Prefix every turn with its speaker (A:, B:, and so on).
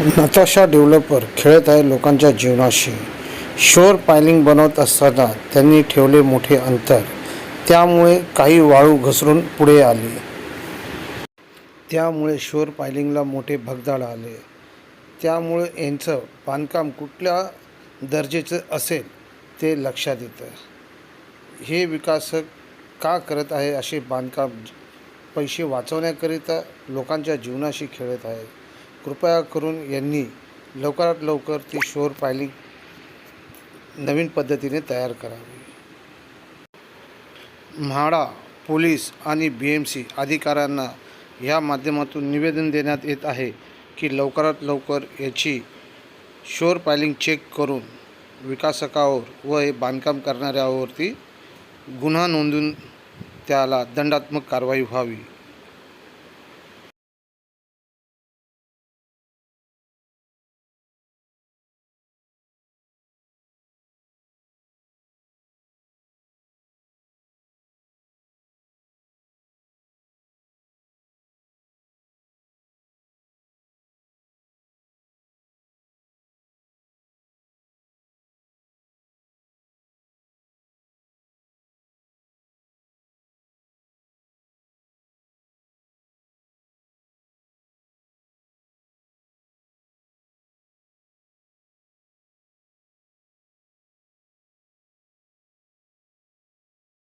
A: Natasha developer खेळत आहे लोकांच्या जीवनाशी. शोर पायलिंग बनवत असताना त्यांनी ठेवले मोठे अंतर. त्यामुळे काही वाळू घसरून पुढे आली. त्यामुळे शोर पायलिंगला मोठे भगदाड आले. त्यामुळे यांचं बांधकाम कुठल्या दर्जेचं असेल ते लक्षात येतं. हे विकासक का करत आहे असे बांधकाम पैसे वाचवण्याकरिता लोकांच्या जीवनाशी खेळत आहे? कृपया करून यांनी लवकरात लवकर ती शोर पायलिंग नवीन पद्धतीने तयार करावी. म्हाडा पोलीस आणि बी एम सी अधिकाऱ्यांना या माध्यमातून निवेदन देण्यात येत आहे की लवकरात लवकर याची शोर पायलिंग चेक करून विकासकावर व हे बांधकाम करणाऱ्यावरती गुन्हा नोंदवून त्याला दंडात्मक कारवाई व्हावी.